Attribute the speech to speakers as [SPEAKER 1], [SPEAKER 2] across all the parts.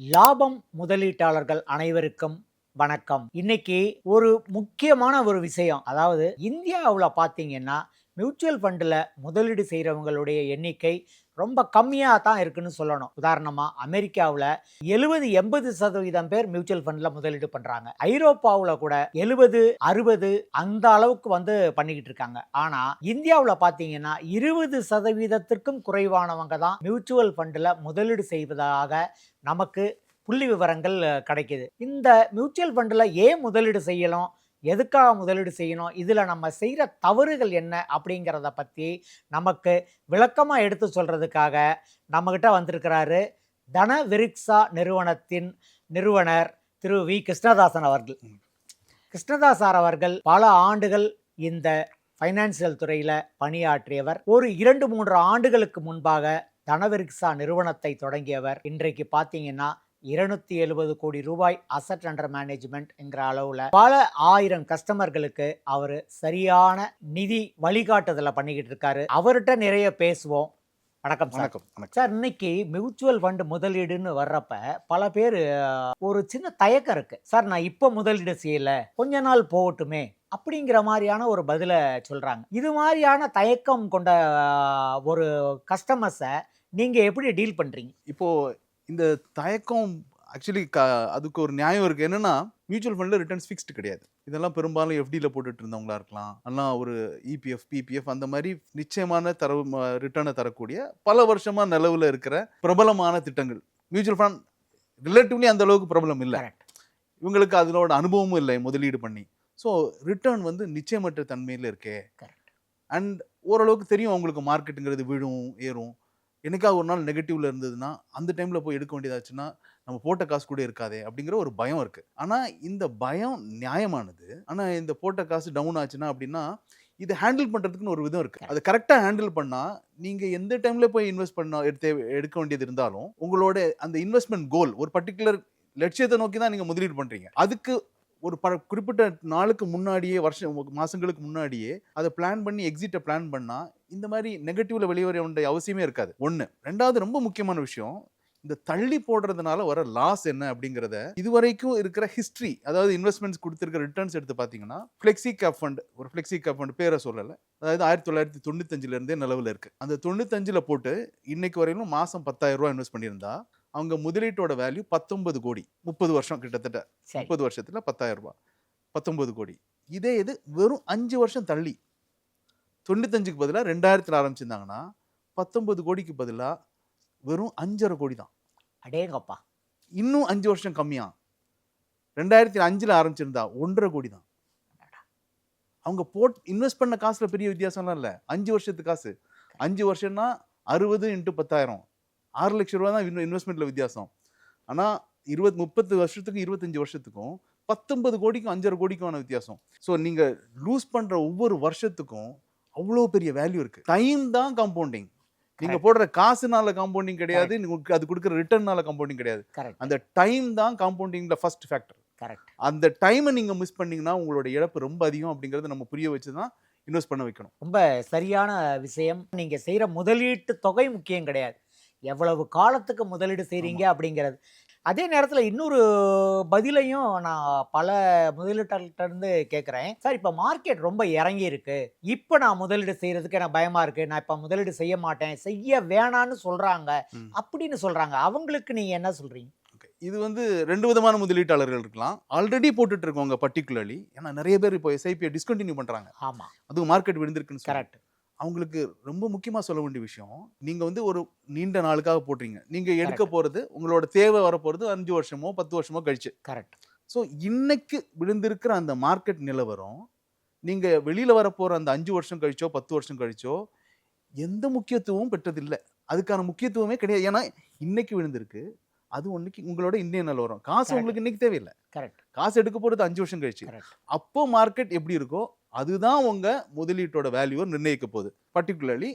[SPEAKER 1] லாபம் முதலீட்டாளர்கள் அனைவருக்கும் வணக்கம். இன்னைக்கு ஒரு முக்கியமான ஒரு விஷயம். அதாவது இந்தியாவில் பார்த்தீங்கன்னா மியூச்சுவல் ஃபண்டில் முதலீடு செய்கிறவங்களுடைய எண்ணிக்கை ரொம்ப கம்மியாக தான் இருக்குன்னு சொல்லணும். உதாரணமாக அமெரிக்காவில் எழுபது எண்பது சதவீதம் பேர் மியூச்சுவல் ஃபண்டில் முதலீடு பண்ணுறாங்க ஐரோப்பாவில் கூட எழுபது அறுபது அந்த அளவுக்கு வந்து பண்ணிக்கிட்டு இருக்காங்க. ஆனால் இந்தியாவில் பார்த்தீங்கன்னா இருபது சதவீதத்திற்கும் குறைவானவங்க தான் மியூச்சுவல் ஃபண்டில் முதலீடு செய்வதாக நமக்கு புள்ளி விவரங்கள் கிடைக்குது. இந்த மியூச்சுவல் ஃபண்டில் ஏன் முதலீடு செய்யணும்? எதுக்காக முதலீடு செய்யணும்? இதில் நம்ம செய்கிற தவறுகள் என்ன? அப்படிங்கிறத பற்றி நமக்கு விளக்கமாக எடுத்து சொல்கிறதுக்காக நம்மக்கிட்ட வந்திருக்கிறாரு தன விரிக்ஸா நிறுவனத்தின் நிறுவனர் திரு வி. கிருஷ்ணதாசன் அவர்கள். கிருஷ்ணதாஸ் சார் அவர்கள் பல ஆண்டுகள் இந்த ஃபைனான்சியல் துறையில் பணியாற்றியவர். ஒரு இரண்டு மூன்று ஆண்டுகளுக்கு முன்பாக தனவிரிக்ஸா நிறுவனத்தை தொடங்கியவர். இன்றைக்கு பார்த்தீங்கன்னா இருநூத்தி எழுபது கோடி ரூபாய் அசட் அண்டர் மேனேஜ்மெண்ட் என்கிற அளவில் பல ஆயிரம் கஸ்டமர்களுக்கு அவர் சரியான நிதி வழிகாட்டுதலை பண்ணிக்கிட்டு இருக்காரு. அவர்கிட்ட நிறைய பேசுவோம். வணக்கம்
[SPEAKER 2] வணக்கம்
[SPEAKER 1] சார் இன்னைக்கு மியூச்சுவல் ஃபண்ட் முதலீடுன்னு வர்றப்ப பல பேர் ஒரு சின்ன தயக்கம் இருக்கு. சார் நான் இப்போ முதலீடு செய்யல. கொஞ்ச நாள் போகட்டுமே. அப்படிங்கிற மாதிரியான ஒரு பதிலை சொல்றாங்க. இது மாதிரியான தயக்கம் கொண்ட ஒரு கஸ்டமர்ஸை நீங்க எப்படி டீல் பண்றீங்க?
[SPEAKER 2] இப்போ இந்த தயக்கம் ஆக்சுவலி க அதுக்கு ஒரு நியாயம் இருக்கு. என்னன்னா மியூச்சுவல் ஃபண்டில் ரிட்டர்ன்ஸ் ஃபிக்ஸ்டு கிடையாது. இதெல்லாம் பெரும்பாலும் எஃப்டியில் போட்டுட்டு இருந்தவங்களா இருக்கலாம். எல்லாம் ஒரு E இபிஎஃப் பிபிஎஃப் அந்த மாதிரி நிச்சயமான தரவு ரிட்டர்னை தரக்கூடிய பல வருஷமா நிலவுல இருக்கிற பிரபலமான திட்டங்கள். மியூச்சுவல் ஃபண்ட் ரிலேட்டிவ்லி அந்த அளவுக்கு பிரபலம் இல்லை. இவங்களுக்கு அதனோட அனுபவமும் இல்லை முதலீடு பண்ணி. ஸோ ரிட்டர்ன் வந்து நிச்சயமற்ற தன்மையில் இருக்கே.
[SPEAKER 1] கரெக்ட்
[SPEAKER 2] அண்ட் ஓரளவுக்கு தெரியும் அவங்களுக்கு மார்க்கெட்டுங்கிறது விழும் ஏறும். என்னைக்கா ஒரு நாள் நெகட்டிவ்ல இருந்ததுன்னா அந்த டைம்ல போய் எடுக்க வேண்டியதாச்சுன்னா நம்ம போட்ட காசு கூட இருக்காதே அப்படிங்கிற ஒரு பயம் இருக்கு. ஆனா இந்த பயம் நியாயமானது. ஆனா இந்த போட்ட காசு டவுன் ஆச்சுன்னா அப்படின்னா இதை ஹேண்டில் பண்றதுக்குன்னு ஒரு விதம் இருக்கு. அதை கரெக்டாக ஹேண்டில் பண்ணா நீங்க எந்த டைம்ல போய் இன்வெஸ்ட் பண்ண எடுத்து எடுக்க வேண்டியது இருந்தாலும் உங்களோட அந்த இன்வெஸ்ட்மெண்ட் கோல் ஒரு பர்டிகுலர் லட்சியத்தை நோக்கி தான் நீங்க முதலீடு பண்றீங்க. அதுக்கு ஒரு ப குறிப்பிட்ட நாளுக்கு முன்னாடியே வருஷம் மாசங்களுக்கு முன்னாடியே அதை பிளான் பண்ணி எக்ஸிட்டை பிளான் பண்ணால் இந்த மாதிரி நெகட்டிவ்ல வெளியே வர வேண்டிய அவசியமே இருக்காது. ஒன்று ரெண்டாவது ரொம்ப முக்கியமான விஷயம் இந்த தள்ளி போடுறதுனால வர லாஸ் என்ன அப்படிங்கிறத இதுவரைக்கும் இருக்கிற ஹிஸ்ட்ரி அதாவது இன்வெஸ்ட்மெண்ட்ஸ் கொடுத்துருக்க ரிட்டர்ன்ஸ் எடுத்து பார்த்தீங்கன்னா ஃப்ளெக்ஸி கேப் ஃபண்ட் ஒரு ஃப்ளெக்ஸி கேப் ஃபண்ட் பேரை சொல்லலை. அதாவது ஆயிரத்தி தொள்ளாயிரத்தி தொண்ணூத்தஞ்சுல இருந்தே நிலவில் இருக்கு. அந்த தொண்ணூத்தஞ்சுல போட்டு இன்னைக்கு வரையிலும் மாசம் பத்தாயிரம் ரூபாய் இன்வெஸ்ட் பண்ணியிருந்தா அவங்க முதலீட்டோட வேல்யூ பத்தொன்பது கோடி. முப்பது வருஷம் கிட்டத்தட்ட. முப்பது வருஷத்துல பத்தாயிரம் ரூபாய். பத்தொன்பது கோடி. இதே இது வெறும் அஞ்சு வருஷம் தள்ளி. தொண்ணூத்தஞ்சுக்கு பதிலாக ரெண்டாயிரத்தில் ஆரம்பிச்சிருந்தாங்கன்னா பத்தொன்பது கோடிக்கு பதிலாக வெறும் அஞ்சரை கோடி தான்
[SPEAKER 1] அடேங்கப்பா.
[SPEAKER 2] இன்னும் அஞ்சு வருஷம் கம்மியா. ரெண்டாயிரத்தி அஞ்சில் ஆரம்பிச்சிருந்தா ஒன்றரை கோடி தான் அவங்க போட் இன்வெஸ்ட் பண்ண காசுல பெரிய வித்தியாசம்லாம் இல்லை. அஞ்சு வருஷத்து காசு. அஞ்சு வருஷம்னா அறுபது இன்ட்டு பத்தாயிரம். ஆறு லட்சம் ரூபா தான் இன்வெஸ்ட்மெண்ட்ல வித்தியாசம். ஆனா இருபது முப்பது வருஷத்துக்கும் இருபத்தஞ்சு வருஷத்துக்கும் பத்தொன்பது கோடிக்கும் அஞ்சரை கோடிக்குமான வித்தியாசம். ஸோ நீங்க லூஸ் பண்ற ஒவ்வொரு வருஷத்துக்கும் அவ்வளோ பெரிய வேல்யூ இருக்கு. டைம் தான் காம்பவுண்டிங் நீங்க
[SPEAKER 1] Correct.
[SPEAKER 2] போடுற காசுனால காம்பவுண்டிங் கிடையாது அது கொடுக்குற ரிட்டர்னால காம்பவுண்டிங் கிடையாது. அந்த டைம் தான் காம்பவுண்டிங்ல ஃபர்ஸ்ட் ஃபேக்டர்
[SPEAKER 1] கரெக்ட்
[SPEAKER 2] அந்த டைமை நீங்க மிஸ் பண்ணீங்கன்னா உங்களோட இழப்பு ரொம்ப அதிகம் அப்படிங்கறத நம்ம புரிய வச்சு தான் இன்வெஸ்ட் பண்ண வைக்கணும்.
[SPEAKER 1] ரொம்ப சரியான விஷயம். நீங்க செய்யற முதலீட்டு தொகை முக்கியம் கிடையாது. எவ்வளவு காலத்துக்கு முதலீடு செய்றீங்க அப்படிங்கிறது. அதே நேரத்துல இன்னொரு பதிலையும் நான் பல முதலீட்டாளர்கிட்ட இருந்து கேட்குறேன் சார் இப்போ மார்க்கெட் ரொம்ப இறங்கி இருக்கு இப்போ நான் முதலீடு செய்யறதுக்கு எனக்கு பயமா இருக்கு. நான் இப்போ முதலீடு செய்ய மாட்டேன். செய்ய வேணான்னு சொல்றாங்க.
[SPEAKER 2] ம்.
[SPEAKER 1] அப்படின்னு சொல்றாங்க. அவங்களுக்கு நீங்க என்ன சொல்றீங்க?
[SPEAKER 2] Okay. இது வந்து ரெண்டு விதமான முதலீட்டாளர்கள் இருக்கலாம். ஆல்ரெடி போட்டுட்டு இருக்கவங்க பர்டிகுலர்லி ஏன்னா நிறைய பேர் இப்போ எஸ்ஐபியை டிஸ்கண்டினியூ பண்றாங்க.
[SPEAKER 1] ஆமா.
[SPEAKER 2] அதுவும் மார்க்கெட் விழுந்திருக்குன்னு.
[SPEAKER 1] கரெக்ட்
[SPEAKER 2] அவங்களுக்கு ரொம்ப முக்கியமா சொல்ல வேண்டிய விஷயம் நீங்க வந்து ஒரு நீண்ட நாளுக்காக போடுறீங்க. நீங்க எடுக்க. போறது உங்களோட தேவை வரப்போறது அஞ்சு வருஷமோ பத்து வருஷமோ கழிச்சு.
[SPEAKER 1] கரெக்ட்.
[SPEAKER 2] ஸோ இன்னைக்கு விழுந்திருக்கிற அந்த மார்க்கெட் நிலவரம் நீங்க வெளியில வரப்போற அந்த அஞ்சு வருஷம் கழிச்சோ பத்து வருஷம் கழிச்சோ எந்த முக்கியத்துவமும் பெற்றதில்லை. அதுக்கான முக்கியத்துவமே கிடையாது. ஏன்னா இன்னைக்கு விழுந்திருக்கு. அது ஒன்னைக்கு உங்களோட இந்திய நிலவரம். காசு. உங்களுக்கு இன்னைக்கு தேவையில்லை.
[SPEAKER 1] கரெக்ட்.
[SPEAKER 2] காசு எடுக்க போறது அஞ்சு வருஷம் கழிச்சு.
[SPEAKER 1] கரெக்ட்.
[SPEAKER 2] அப்போ மார்க்கெட் எப்படி இருக்கோ அதுதான் உங்க முதலீட்டோட வேல்யூவை நிர்ணயிக்க போகுது. பர்டிகுலர்லி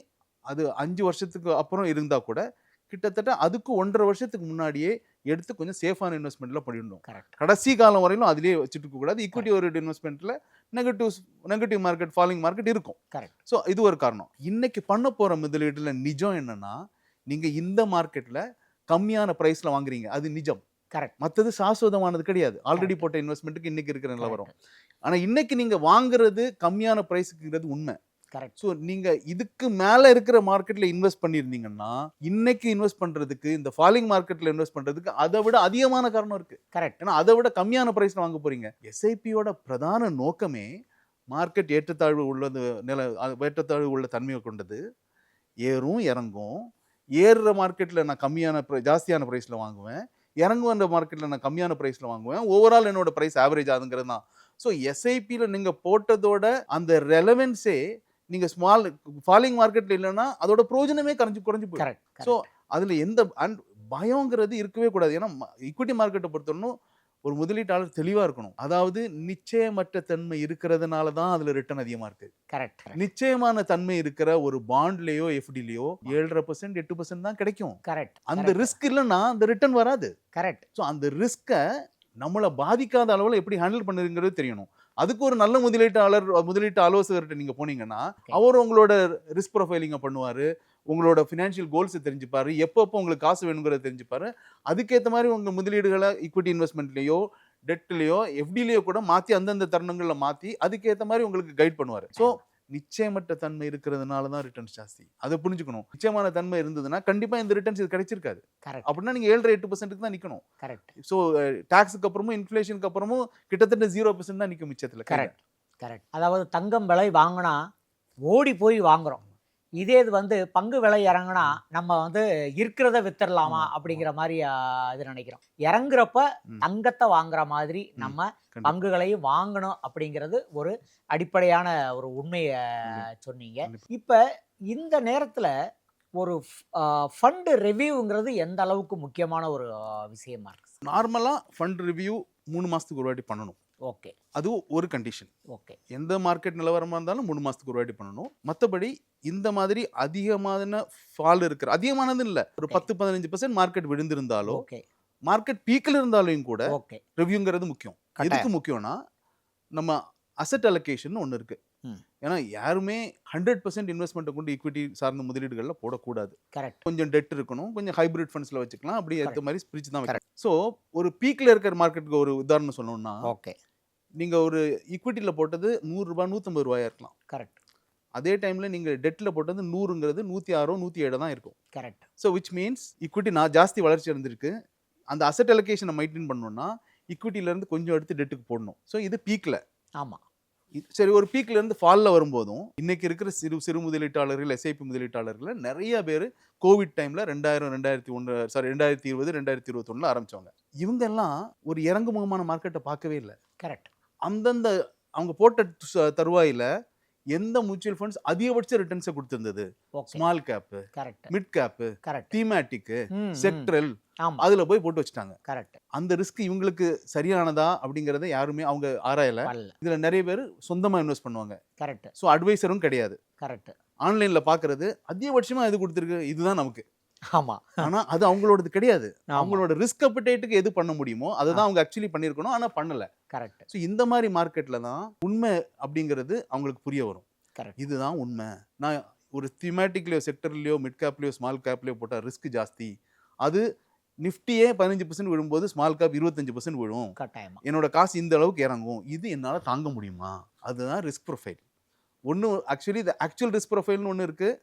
[SPEAKER 2] அது அஞ்சு வருஷத்துக்கு அப்புறம் இருந்தா கூட கிட்டத்தட்ட அதுக்கு ஒன்றரை வருஷத்துக்கு முன்னாடியே எடுத்து கொஞ்சம் சேஃபான இன்வெஸ்ட்மெண்ட்ல பண்ணிடணும்.
[SPEAKER 1] கரெக்ட்
[SPEAKER 2] கடைசி காலம் வரையிலும் அதிலே வச்சுட்டு கூடாது. ஈக்விட்டி ஒரு இன்வெஸ்ட்மெண்ட்ல negative negative market falling market இருக்கும்.
[SPEAKER 1] கரெக்ட்
[SPEAKER 2] ஸோ இது ஒரு காரணம். இன்னைக்கு பண்ண போற முதலீடுல நிஜம் என்னன்னா நீங்க இந்த மார்க்கெட்ல கம்மியான பிரைஸ்ல வாங்குறீங்க. அது நிஜம்.
[SPEAKER 1] கரெக்ட்.
[SPEAKER 2] மற்றது சாஸ்வதமானது கிடையாது. ஆல்ரெடி போட்ட இன்வெஸ்ட்மெண்ட்டுக்கு இன்னைக்கு இருக்கிற நிலவரம் ஆனா இன்னைக்கு நீங்க வாங்குறது கம்மியான பிரைஸுக்குங்கிறது உண்மை.
[SPEAKER 1] கரெக்ட்
[SPEAKER 2] ஸோ நீங்க இதுக்கு மேல இருக்கிற மார்க்கெட்ல இன்வெஸ்ட் பண்ணியிருந்தீங்கன்னா இன்னைக்கு இன்வெஸ்ட் பண்றதுக்கு இந்த ஃபாலிங் மார்க்கெட்ல இன்வெஸ்ட் பண்றதுக்கு அதை விட அதிகமான காரணம் இருக்கு.
[SPEAKER 1] கரெக்ட்
[SPEAKER 2] ஏன்னா அதை விட கம்மியான பிரைஸ்ல வாங்க போறீங்க. எஸ்ஐபியோட பிரதான நோக்கமே மார்க்கெட் ஏற்றத்தாழ்வு உள்ளது நில ஏற்றத்தாழ்வு உள்ள தன்மையை கொண்டது. ஏறும் இறங்கும். ஏறுற மார்க்கெட்டில் நான் கம்மியான pri- ஜாஸ்தியான ப்ரைஸில் வாங்குவேன். இறங்கும் அந்த மார்க்கெட்டில் நான் கம்மியான ப்ரைஸில் வாங்குவேன். ஓவரால் என்னோட ப்ரைஸ் ஆவரேஜ் ஆகுங்கிறது தான். ஸோ எஸ்ஐபியில் நீங்கள் போட்டதோட அந்த ரெலவென்ஸே நீங்கள் ஸ்மால் ஃபாலிங் மார்க்கெட்டில் இல்லைன்னா அதோட பிரயோஜனமே கரைஞ்சு குறைஞ்சு போயிடும். ஸோ அதில் எந்த அண்ட் பயங்கிறது இருக்கவே கூடாது. ஏன்னா ஈக்விட்டி மார்க்கெட்டை பொறுத்தவரைக்கும் ஒரு முதலீட்டாளர் தெளிவாக இருக்கணும். அதாவது நிச்சயமற்ற தன்மை இருக்கிறதுனால தான் அதில் ரிட்டர்ன் அதிகமாக இருக்கு.
[SPEAKER 1] கரெக்ட்
[SPEAKER 2] நிச்சயமான தன்மை இருக்கிற ஒரு பாண்ட்லேயோ எஃப்டிலேயோ ஏழரை பர்சன்ட் எட்டு பர்சன்ட் தான் கிடைக்கும்.
[SPEAKER 1] கரெக்ட்
[SPEAKER 2] அந்த ரிஸ்க் இல்லைன்னா அந்த ரிட்டர்ன் வராது.
[SPEAKER 1] கரெக்ட்
[SPEAKER 2] ஸோ அந்த ரிஸ்க்கை நம்மளை பாதிக்காத அளவில் எப்படி ஹேண்டில் பண்ணுறதுங்கிறது தெரியணும். அதுக்கு ஒரு நல்ல முதலீட்டாளர் முதலீட்டு ஆலோசகர்கிட்ட நீங்கள் போனீங்கன்னா. அவர் உங்களோட ரிஸ்க் ப்ரொஃபைலிங்கை பண்ணுவார். உங்களோட ஃபினான்ஷியல் கோல்ஸை தெரிஞ்சுப்பாரு. எப்பப்போ உங்களுக்கு காசு வேணுங்கிறத தெரிஞ்சுப்பாரு. அதுக்கேற்ற மாதிரி உங்கள் முதலீடுகளை ஈக்விட்டி இன்வெஸ்ட்மெண்ட்லேயோ டெட்லேயோ எஃப்டிலேயோ கூட மாற்றி அந்தந்த தருணங்களில் மாற்றி அதுக்கேற்ற மாதிரி உங்களுக்கு கைட் பண்ணுவார். ஸோ நிச்சயமற்ற தன்மை இருக்கிறதுனால தான் ரிட்டர்ன்ஸ் ஜாஸ்தி. அதை புரிஞ்சுக்கணும். நிச்சயமான தன்மை இருந்ததுன்னா கண்டிப்பாக இந்த ரிட்டர்ன்ஸ் இது கிடைச்சிருக்காது.
[SPEAKER 1] கரெக்ட்
[SPEAKER 2] அப்படின்னா நீங்கள் ஏழரை எட்டு பர்சன்ட்டுக்கு தான் நிற்கணும்
[SPEAKER 1] கரெக்ட்
[SPEAKER 2] ஸோ டாக்ஸுக்கு அப்புறமும் இன்ஃப்ளேஷனுக்கு அப்புறமும் கிட்டத்தட்ட ஜீரோ பர்சன்ட் தான் நிற்கும் மிச்சத்தில்.
[SPEAKER 1] கரெக்ட் கரெக்ட் அதாவது தங்கம் விலை வாங்கினா ஓடி போய் வாங்குறோம். இதே இது வந்து பங்கு விலை இறங்குனா நம்ம வந்து இருக்கிறத வித்துடலாமா. அப்படிங்கிற மாதிரி இது நினைக்கிறோம் இறங்குறப்ப. தங்கத்தை வாங்குற மாதிரி. நம்ம. பங்குகளையும் வாங்கணும் அப்படிங்கிறது ஒரு அடிப்படையான ஒரு உண்மையை. சொன்னீங்க. இப்போ இந்த நேரத்தில் ஒரு ஃபண்டு ரெவியூங்கிறது எந்த அளவுக்கு முக்கியமான ஒரு விஷயமா இருக்கு
[SPEAKER 2] நார்மலாக ஃபண்ட் ரிவ்யூ மூணு மாதத்துக்கு ஒரு வாட்டி பண்ணணும்
[SPEAKER 1] ஓகே.
[SPEAKER 2] அது ஒரு கண்டிஷன்
[SPEAKER 1] ஓகே.
[SPEAKER 2] எந்த மார்க்கெட் நிலவரமாக இருந்தாலும் மூணு மாதத்துக்கு ஒரு வாட்டி பண்ணணும். மற்றபடி இந்த மாதிரி அதிகமான ஃபால் இருக்கிற அதிகமானது இல்லை. ஒரு. பத்து பதினஞ்சு பர்சன்ட் மார்க்கெட் விழுந்திருந்தாலோ
[SPEAKER 1] ஓகே.
[SPEAKER 2] மார்க்கெட் பீக்கில் இருந்தாலும் கூட
[SPEAKER 1] ஓகே.
[SPEAKER 2] ரிவ்யூங்கிறது முக்கியம். எதுக்கு முக்கியம்னா நம்ம அசட் அலோகேஷன் ஒன்று இருக்கு.
[SPEAKER 1] ம்.
[SPEAKER 2] ஏன்னா யாருமே ஹண்ட்ரட் பர்சன்ட் இன்வெஸ்ட்மெண்ட்டை கொண்டு ஈக்விட்டி சார்ந்த முதலீடுகளில் போடக்கூடாது.
[SPEAKER 1] கரெக்ட்
[SPEAKER 2] கொஞ்சம் டெட் இருக்கணும். கொஞ்சம் ஹைபிரிட் ஃபண்ட்ஸில் வச்சுக்கலாம். அப்படி ஏற்ற. மாதிரி பிரிச்சு தான் ஸோ ஒரு பீக்கில் இருக்கிற மார்க்கெட்டுக்கு ஒரு உதாரணம் சொல்லணும்னா
[SPEAKER 1] ஓகே.
[SPEAKER 2] நீங்கள் ஒரு ஈக்விட்டியில் போட்டது நூறுரூபா நூற்றம்பது ரூபாயா இருக்கலாம்.
[SPEAKER 1] கரெக்ட்
[SPEAKER 2] அதே டைமில் நீங்கள் டெட்டில் போட்டது நூறுங்கிறது நூற்றி ஆறோ நூற்றி ஏழோ தான் இருக்கும்.
[SPEAKER 1] Correct
[SPEAKER 2] so which means equity நான் ஜாஸ்தி வளர்ச்சி இருந்திருக்கு அந்த அசட் அலோகேஷனை மெயின்டைன் பண்ணணும்னா ஈக்விட்டிலேருந்து கொஞ்சம் எடுத்து டெட்டுக்கு போடணும். ஸோ இது பீக்கில்
[SPEAKER 1] ஆமாம்
[SPEAKER 2] சரி ஒரு பீக்ல இருந்து ஃபாலில் வரும்போதும் இன்னைக்கு இருக்கிற சிறு சிறு முதலீட்டாளர்கள் எஸ்ஐபி முதலீட்டாளர்கள் நிறைய பேர் கோவிட் டைம்ல ரெண்டாயிரம் ரெண்டாயிரத்தி ஒன்று சாரி ரெண்டாயிரத்தி இருபது ரெண்டாயிரத்தி இருபத்தொன்னுல ஆரம்பிச்சவங்க. இவங்க எல்லாம் ஒரு இறங்குமுகமான மார்க்கெட்டை பார்க்கவே இல்லை.
[SPEAKER 1] கரெக்ட்
[SPEAKER 2] அந்தந்த அவங்க போட்ட ச- தருவாயில எந்த மியூச்சுவல் ஃபண்ட்ஸ் அதிகபட்ச ரிட்டர்ன்ஸை கொடுத்திருந்தது? Small cap
[SPEAKER 1] correct
[SPEAKER 2] mid cap
[SPEAKER 1] correct
[SPEAKER 2] thematic sectoral அதுல போய் போட்டு வச்சுட்டாங்க.
[SPEAKER 1] கரெக்ட்
[SPEAKER 2] அந்த ரிஸ்க் இவங்களுக்கு சரியானதா அப்படிங்கறத யாருமே அவங்க ஆராயல. இதுல நிறைய பேர் சொந்தமா இன்வெஸ்ட் பண்ணுவாங்க.
[SPEAKER 1] கரெக்ட்
[SPEAKER 2] ஸோ அட்வைசரும் கிடையாது.
[SPEAKER 1] கரெக்ட்
[SPEAKER 2] ஆன்லைன்ல பாக்குறது அதிகபட்சமா எது கொடுத்துருக்கு? இதுதான் நமக்கு.
[SPEAKER 1] ஆமாம்
[SPEAKER 2] ஆனா அது அவங்களோடது கிடையாது. அவங்களோட ரிஸ்க் அப்பிடேட்டுக்கு எது பண்ண முடியுமோ அதை தான் அவங்க ஆக்சுவலி பண்ணியிருக்கணும். ஆனா பண்ணல.
[SPEAKER 1] கரெக்ட்
[SPEAKER 2] ஸோ இந்த மாதிரி மார்க்கெட்ல தான் உண்மை அப்படிங்கிறது அவங்களுக்கு புரிய வரும்.
[SPEAKER 1] கரெக்ட்
[SPEAKER 2] இதுதான் உண்மை. நான் ஒரு திமேட்டிக்லயோ செக்டர்லயோ மிட் கேப்லயோ ஸ்மால் கேப்லயோ போட்டால் ரிஸ்க் ஜாஸ்தி. அது நிஃப்டியே பதினஞ்சு பர்சன்ட் விழும்போது ஸ்மால் கேப் இருபத்தஞ்சு பர்சன்ட் விழும்.
[SPEAKER 1] கட்டாயமா.
[SPEAKER 2] என்னோட காசு இந்த அளவுக்கு இறங்கும். இது என்னால் தாங்க முடியுமா? அதுதான் ரிஸ்க் ப்ரொஃபைல் ஒன்று ஆக்சுவலி இந்த ஆக்சுவல் ரிஸ்க் ப்ரொஃபைல்னு ஒன்று இருக்குது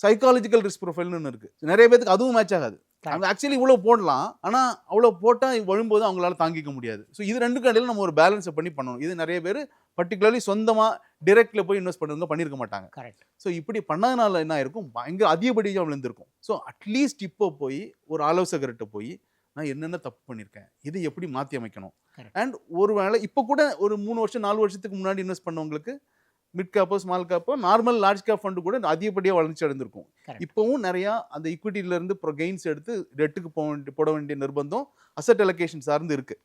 [SPEAKER 2] சைக்காலஜிக்கல் ரிஸ்க் ப்ரொஃபைல்னு ஒன்று இருக்குது நிறைய பேருக்கு அதுவும் மேட்ச் ஆகாது. அவங்க ஆக்சுவலி இவ்வளோ போடலாம். ஆனால் அவ்வளோ போட்டால் விழும்போது அவங்களால தாங்கிக்க முடியாது. ஸோ இது ரெண்டுக்கும் இடையில நம்ம ஒரு பேலன்ஸை பண்ணி பண்ணணும். இது நிறைய பேர் பர்டிகுலர்லி சொந்தமாக டிரெக்டில் போய் இன்வெஸ்ட் பண்ணுறவங்க பண்ணியிருக்க மாட்டாங்க.
[SPEAKER 1] கரெக்ட்
[SPEAKER 2] ஸோ இப்படி பண்ணதுனால என்ன இருக்கும் பயங்கர அதிகப்படியாக விழுந்திருக்கும். ஸோ அட்லீஸ்ட் இப்போ போய் ஒரு ஆலோசகர்கிட்ட போய் நான் என்னென்ன தப்பு பண்ணியிருக்கேன் இதை எப்படி மாற்றி அமைக்கணும். அண்ட் ஒருவேளை இப்போ கூட ஒரு மூணு வருஷம் நாலு வருஷத்துக்கு முன்னாடி இன்வெஸ்ட் பண்ணவங்களுக்கு மிட் கேப்போ ஸ்மால் கேப்போ நார்மல் லார்ஜ் கேப் ஃபண்டு கூட அதிகப்படியாக வளர்ச்சி அடைந்திருக்கும். இப்போவும் நிறையா அந்த இருந்து இப்போ கெயின்ஸ் எடுத்து ரெட்டுக்கு போக வேண்டிய போட வேண்டிய நிர்பந்தம் அசட் அலோகேஷன் சார்ந்து இருக்கு.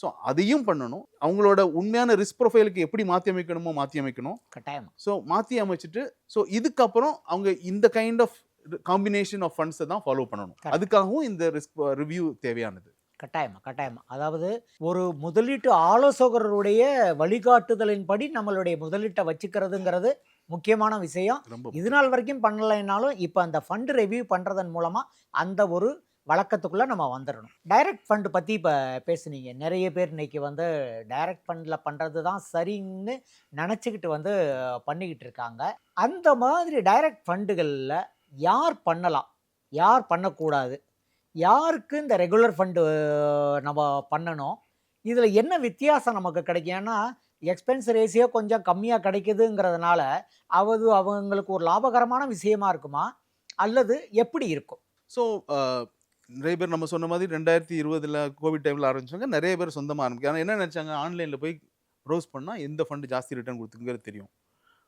[SPEAKER 2] ஸோ அதையும் பண்ணணும். அவங்களோட உண்மையான ரிஸ்க் ப்ரொஃபைலுக்கு எப்படி மாற்றி அமைக்கணுமோ மாற்றி அமைக்கணும்.
[SPEAKER 1] கட்டாயமா.
[SPEAKER 2] ஸோ மாற்றி அமைச்சிட்டு ஸோ இதுக்கப்புறம் அவங்க இந்த கைண்ட் ஆஃப் காம்பினேஷன் ஆஃப் ஃபண்ட்ஸை தான் ஃபாலோ பண்ணணும். அதுக்காகவும் இந்த ரிஸ்க் ரிவ்யூ தேவையானது.
[SPEAKER 1] கட்டாயமா கட்டாயமா. அதாவது ஒரு முதலீட்டு ஆலோசகருடைய வழிகாட்டுதலின்படி நம்மளுடைய முதலீட்டை வச்சுக்கிறதுங்கிறது முக்கியமான விஷயம். இது நாள் வரைக்கும் பண்ணலைனாலும் இப்போ அந்த ஃபண்ட் ரெவ்யூ பண்ணுறதன் மூலமாக அந்த ஒரு வழக்கத்துக்குள்ளே நம்ம வந்துடணும் டைரக்ட் ஃபண்டு பற்றி இப்போ பேசுனீங்க. நிறைய பேர் இன்னைக்கு வந்து டைரக்ட் ஃபண்டில் பண்ணுறது தான் சரின்னு நினச்சிக்கிட்டு வந்து பண்ணிக்கிட்டு இருக்காங்க. அந்த மாதிரி டைரக்ட் ஃபண்டுகளில் யார் பண்ணலாம்? யார் பண்ணக்கூடாது? யாருக்கு இந்த ரெகுலர் ஃபண்டு நம்ம பண்ணணும்? இதில் என்ன வித்தியாசம் நமக்கு கிடைக்கும்? ஏன்னா எக்ஸ்பென்ஸ் ரேஷியோ கொஞ்சம் கம்மியாக கிடைக்குதுங்கிறதுனால அது அவங்களுக்கு ஒரு லாபகரமான விஷயமா இருக்குமா? அல்லது எப்படி இருக்கும்?
[SPEAKER 2] ஸோ நிறைய பேர் நம்ம சொன்ன மாதிரி ரெண்டாயிரத்தி இருபதில் கோவிட் டைமில் ஆரம்பிச்சாங்க நிறைய பேர் சொந்தமாக ஆரம்பிக்கும் ஆனால் என்ன நினச்சாங்க? ஆன்லைனில் போய் ப்ரௌஸ் பண்ணால் எந்த ஃபண்டு ஜாஸ்தி ரிட்டர்ன் கொடுத்துங்கிறது தெரியும்.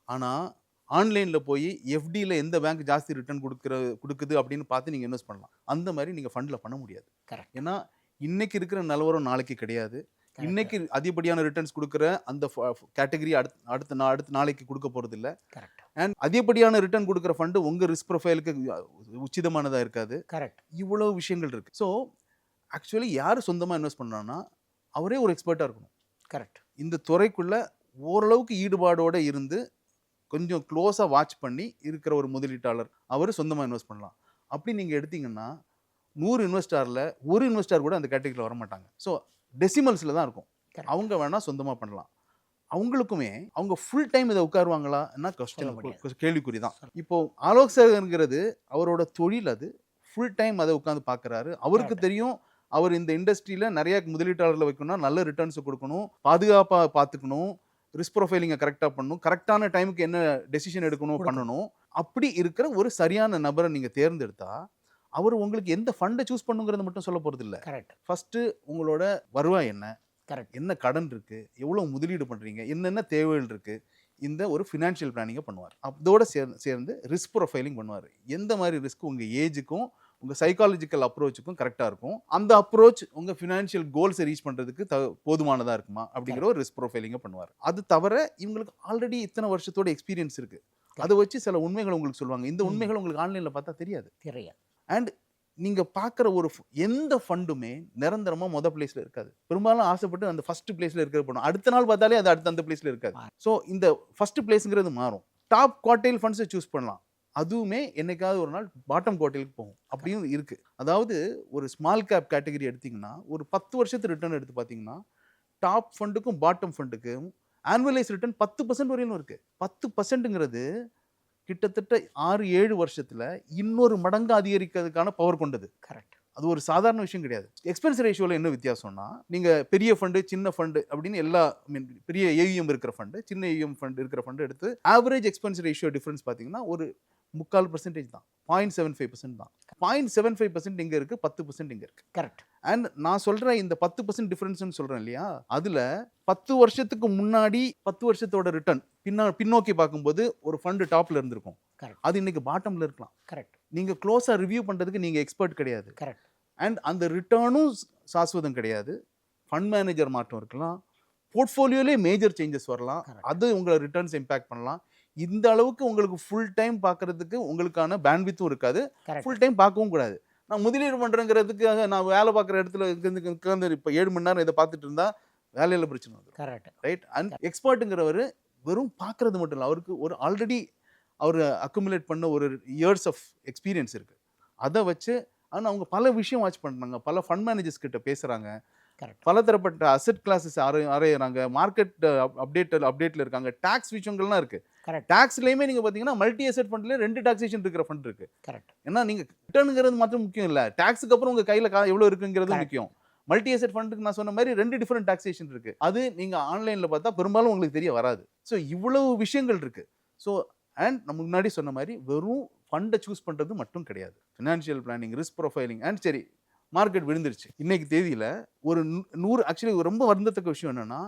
[SPEAKER 2] ஆனால் ஆன்லைனில் போய் எஃப்டியில் எந்த பேங்க் ஜாஸ்தி ரிட்டர்ன் கொடுக்குற கொடுக்குது அப்படின்னு பார்த்து நீங்கள் இன்வெஸ்ட் பண்ணலாம். அந்த மாதிரி நீங்கள் ஃபண்டில் பண்ண முடியாது.
[SPEAKER 1] Correct.
[SPEAKER 2] ஏன்னா இன்னைக்கு இருக்கிற நிலவரம் நாளைக்கு கிடையாது. இன்னைக்கு அதிகப்படியான ரிட்டர்ன்ஸ் கொடுக்குற அந்த கேட்டகரி அடுத்த அடுத்த அடுத்த நாளைக்கு கொடுக்க போகிறது இல்லை
[SPEAKER 1] கரெக்ட்.
[SPEAKER 2] அண்ட் அதிகப்படியான ரிட்டர்ன் கொடுக்குற ஃபண்டு உங்கள் ரிஸ்க் ப்ரொஃபைலுக்கு உச்சிதமானதாக இருக்காது.
[SPEAKER 1] கரெக்ட்.
[SPEAKER 2] இவ்வளவு விஷயங்கள் இருக்கு. ஸோ ஆக்சுவலி யார் சொந்தமாக இன்வெஸ்ட் பண்ணான்னா அவரே ஒரு எக்ஸ்பர்ட்டாக இருக்கணும்.
[SPEAKER 1] கரெக்ட்.
[SPEAKER 2] இந்த துறைக்குள்ள ஓரளவுக்கு ஈடுபாடோட இருந்து கொஞ்சம் க்ளோஸாக வாட்ச் பண்ணி இருக்கிற ஒரு முதலீட்டாளர் அவர் சொந்தமாக இன்வெஸ்ட் பண்ணலாம். அப்படி நீங்கள் எடுத்தீங்கன்னா நூறு இன்வெஸ்டாரில் ஒரு இன்வெஸ்டார் கூட அந்த கேட்டகரியில் வர மாட்டாங்க ஸோ டெசிமல்ஸில் தான் இருக்கும். அவங்க வேணால் சொந்தமாக பண்ணலாம். அவங்களுக்குமே அவங்க ஃபுல் டைம் இதை உட்காருவாங்களா? என்ன கஷ்டம். கேள்விக்குறி தான். இப்போ ஆலோசகருங்கிறது அவரோட தொழில் அது. ஃபுல் டைம் அதை உட்காந்து பார்க்குறாரு அவருக்கு. தெரியும் அவர் இந்த இண்டஸ்ட்ரியில் நிறைய முதலீட்டாளர்களை வைக்கணும்னா நல்ல ரிட்டர்ன்ஸ் கொடுக்கணும் பாதுகாப்பாக பார்த்துக்கணும் ரிஸ்க் ப்ரொஃபைலிங்கை கரெக்டாக பண்ணணும். கரெக்டான டைமுக்கு என்ன டெசிஷன் எடுக்கணும். பண்ணணும். அப்படி இருக்கிற ஒரு சரியான நபரை நீங்கள் தேர்ந்தெடுத்தா அவர் உங்களுக்கு எந்த ஃபண்டை சூஸ் பண்ணுங்கிறத மட்டும் சொல்ல போகிறது இல்லை.
[SPEAKER 1] கரெக்ட்
[SPEAKER 2] ஃபஸ்ட்டு உங்களோட வருவாய் என்ன?
[SPEAKER 1] கரெக்ட்
[SPEAKER 2] என்ன கடன் இருக்கு? எவ்வளோ முதலீடு பண்றீங்க? என்னென்ன தேவைகள் இருக்கு? இந்த ஒரு ஃபினான்ஷியல் பிளானிங்கை பண்ணுவார். அதோட சேர் சேர்ந்து ரிஸ்க் ப்ரொஃபைலிங் பண்ணுவார். எந்த மாதிரி ரிஸ்க் உங்கள் ஏஜுக்கும் உங்கள் சைக்காலஜிக்கல் அப்ரோச்சுக்கும் கரெக்டாக இருக்கும். அந்த அப்ரோச் உங்கள் ஃபினான்ஷியல் கோல்ஸை ரீச் பண்ணுறதுக்கு த போதுமானதாக இருக்குமா? அப்படிங்கிற ஒரு ரிஸ்க் ப்ரொஃபைலிங்கை பண்ணுவார். அது தவிர இவங்களுக்கு ஆல்ரெடி இத்தனை வருஷத்தோட எக்ஸ்பீரியன்ஸ் இருக்கு. அதை வச்சு சில உண்மைகள் உங்களுக்கு சொல்லுவாங்க. இந்த. உண்மைகள் உங்களுக்கு ஆன்லைனில் பார்த்தா தெரியாது.
[SPEAKER 1] தெரியாது.
[SPEAKER 2] அண்ட் நீங்க பார்க்குற ஒரு எந்த ஃபண்டுமே நிரந்தரமா மொத பிளேஸ்ல இருக்காது. பெரும்பாலும் ஆசைப்பட்டு அந்த ஃபர்ஸ்ட் பிளேஸ்ல இருக்கிற பண்ணும் அடுத்த நாள் பார்த்தாலே அது அடுத்த அந்த பிளேஸ்ல இருக்காது. ஸோ இந்த ஃபர்ஸ்ட் பிளேஸ்ங்கிறது மாறும். டாப் குவார்டைல் ஃபண்ட்ஸை சூஸ் பண்ணலாம். அதுவுமே என்னைக்காவது ஒரு நாள் பாட்டம் குவார்டைலுக்கு போகும். அப்படியும் இருக்கு. அதாவது ஒரு ஸ்மால் கேப் கேட்டகரி எடுத்தீங்கன்னா ஒரு பத்து வருஷத்து ரிட்டர்ன் எடுத்து பார்த்தீங்கன்னா டாப் ஃபண்டுக்கும் பாட்டம் ஃபண்டுக்கும் ஆனுவலைஸ் ரிட்டர்ன் பத்து பர்சன்ட் வரையிலும் இருக்கு. பத்து பர்சன்ட்டுங்கிறது கிட்டத்தட்ட ஆறு ஏழு வருஷத்துல இன்னொரு மடங்கு அதிகரிக்கிறதுக்கான பவர் கொண்டது.
[SPEAKER 1] கரெக்ட்
[SPEAKER 2] அது ஒரு சாதாரண விஷயம் கிடையாது. எக்ஸ்பென்ஸ் ரேஷியோவில் என்ன வித்தியாசம்னா நீங்கள் பெரிய ஃபண்டு சின்ன ஃபண்டு அப்படின்னு எல்லா mean, பெரிய ஏவிஎம் இருக்கிற ஃபண்டு சின்ன ஏவிஎம் ஃபண்டு இருக்கிற ஃபண்டு எடுத்து ஆவரேஜ் எக்ஸ்பென்ஸ் ரேஷியோ டிஃபரன்ஸ் பார்த்தீங்கன்னா ஒரு முக்கால் பர்சன்டேஜ் தான். பாயிண்ட் செவன் ஃபைவ் பர்சன்ட் தான். பாயிண்ட் செவன் ஃபைவ் பர்சன்ட் இங்கே இருக்குது பத்து பர்சன்ட் இங்கே இருக்குது
[SPEAKER 1] கரெக்ட்
[SPEAKER 2] அண்ட் நான் சொல்கிற இந்த பத்து பர்சன்ட் டிஃப்ரென்ஸ்னு சொல்கிறேன் இல்லையா அதில் பத்து வருஷத்துக்கு முன்னாடி பத்து வருஷத்தோட ரிட்டர்ன் பின்னா பின்னோக்கி பார்க்கும்போது ஒரு ஃபண்டு டாப்பில் இருந்திருக்கும். அது இன்னைக்கு பாட்டமில் இருக்கலாம்.
[SPEAKER 1] கரெக்ட்
[SPEAKER 2] நீங்கள் க்ளோஸாக ரிவ்யூ பண்ணுறதுக்கு நீங்கள் எக்ஸ்பர்ட் கிடையாது.
[SPEAKER 1] கரெக்ட்
[SPEAKER 2] அண்ட் அந்த ரிட்டர்னும் சாஸ்வதம் கிடையாது. ஃபண்ட் மேனேஜர் மாற்றம் இருக்கலாம். போர்ட்ஃபோலியோலே மேஜர் சேஞ்சஸ் வரலாம். அது உங்களை ரிட்டர்ன்ஸ் இம்பாக்ட் பண்ணலாம். இந்த அளவுக்கு உங்களுக்கு ஃபுல் டைம் பார்க்கறதுக்கு உங்களுக்கான பேண்ட்வித்தும் இருக்காது. ஃபுல் டைம் பார்க்கவும் கூடாது. நான் முதலீடு பண்ணுறேங்கிறதுக்காக நான் வேலை பார்க்குற இடத்துல உட்காந்து உட்காந்து இப்போ ஏழு மணி நேரம் இதை பார்த்துட்டு இருந்தா வேலையில் பிரச்சனை வந்துடும்
[SPEAKER 1] கரெக்ட்
[SPEAKER 2] ரைட் அண்ட் எக்ஸ்பர்ட்டுங்கிறவர் வெறும் பார்க்கறது மட்டும் இல்லை அவருக்கு ஒரு ஆல்ரெடி அவர் அக்குமுலேட் பண்ண ஒரு இயர்ஸ் ஆஃப் எக்ஸ்பீரியன்ஸ் இருக்குது அதை வச்சு ஆனால் அவங்க பல விஷயம் வாட்ச் பண்ணுறாங்க பல ஃபண்ட் மேனேஜர்ஸ் கிட்ட பேசுகிறாங்க பலதரப்பட்ட அசெட் கிளாஸஸ் அரை அரையிறாங்க மார்க்கெட் அப்டேட் அப்டேட்டில் இருக்காங்க. டேக்ஸ் விஷயங்கள்லாம் இருக்குது
[SPEAKER 1] கரெக்ட்.
[SPEAKER 2] டேக்ஸ்லேயுமே நீங்கள் பார்த்தீங்கன்னா மல்டி அசெட் ஃபண்ட்லேயே ரெண்டு டாக்ஸேஷன் இருக்கிற ஃபண்ட் இருக்குது
[SPEAKER 1] கரெக்ட்.
[SPEAKER 2] ஏன்னா நீங்கள் ரிட்டர்னுங்கிறது மட்டும் முக்கியம் இல்லை. டேக்ஸுக்கு அப்புறம் உங்கள் கையில் கா எவ்வளோ இருக்குங்கிறது. முக்கியம். மல்டி அசெட் ஃபண்டுக்கு நான் சொன்ன மாதிரி ரெண்டு டிஃப்ரெண்ட் டாக்ஸேஷன் இருக்கு. அது நீங்கள் ஆன்லைனில் பார்த்தா பெரும்பாலும் உங்களுக்கு தெரிய வராது. ஸோ இவ்வளவு விஷயங்கள் இருக்கு. ஸோ அண்ட் நம்ம முன்னாடி சொன்ன மாதிரி வெறும் ஃபண்டை சூஸ் பண்ணுறது மட்டும் கிடையாது. Financial planning risk profiling and சரி மார்க்கெட் விழுந்துருச்சு. இன்னைக்கு தேதியில் ஒரு நூறு ஆக்சுவலி ரொம்ப வருந்தத்தக்க விஷயம் என்னன்னா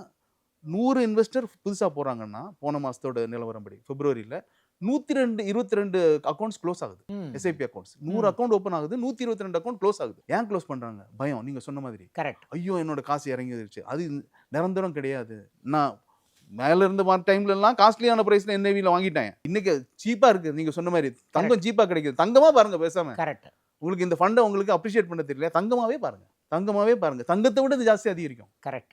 [SPEAKER 2] நூறு இன்வெஸ்டர் புதுசாக போகிறாங்கன்னா போன மாதத்தோட நிலவரம்படி பிப்ரவரியில் நூற்றி ரெண்டு இருபத்தி ரெண்டு அக்கௌண்ட்ஸ் க்ளோஸ் ஆகுது எஸ்ஐபி அக்கௌண்ட்ஸ் நூறு. அக்கௌண்ட் ஓப்பன் ஆகுது நூற்றி இருபத்தி ரெண்டு அக்கௌண்ட் க்ளோஸ் ஆகுது. ஏன் க்ளோஸ் பண்ணுறாங்க பயம் நீங்கள் சொன்ன மாதிரி.
[SPEAKER 1] கரெக்ட்
[SPEAKER 2] ஐயோ என்னோட காசு இறங்கிடுச்சு அது நிரந்தரம் கிடையாது. நான் மேல இருந்து வர டைம்ல எல்லாம் காஸ்ட்லியான பிரைஸ்ல என்ஐவில வாங்கிட்டேன். இன்னைக்கு சீப்பா இருக்கு. நீங்க சொன்ன மாதிரி தங்கம் சீப்பா கிடைக்குது. தங்கமா பாருங்க பேசாம.
[SPEAKER 1] கரெக்ட்
[SPEAKER 2] உங்களுக்கு இந்த ஃபண்டை உங்களுக்கு அப்ரிஷியேட் பண்ண தெரியல. தங்கமாவே பாருங்க. தங்கமாவே பாருங்க. தங்கத்தை விட இது ஜாஸ்தி அதிகரிக்கும்.
[SPEAKER 1] கரெக்ட்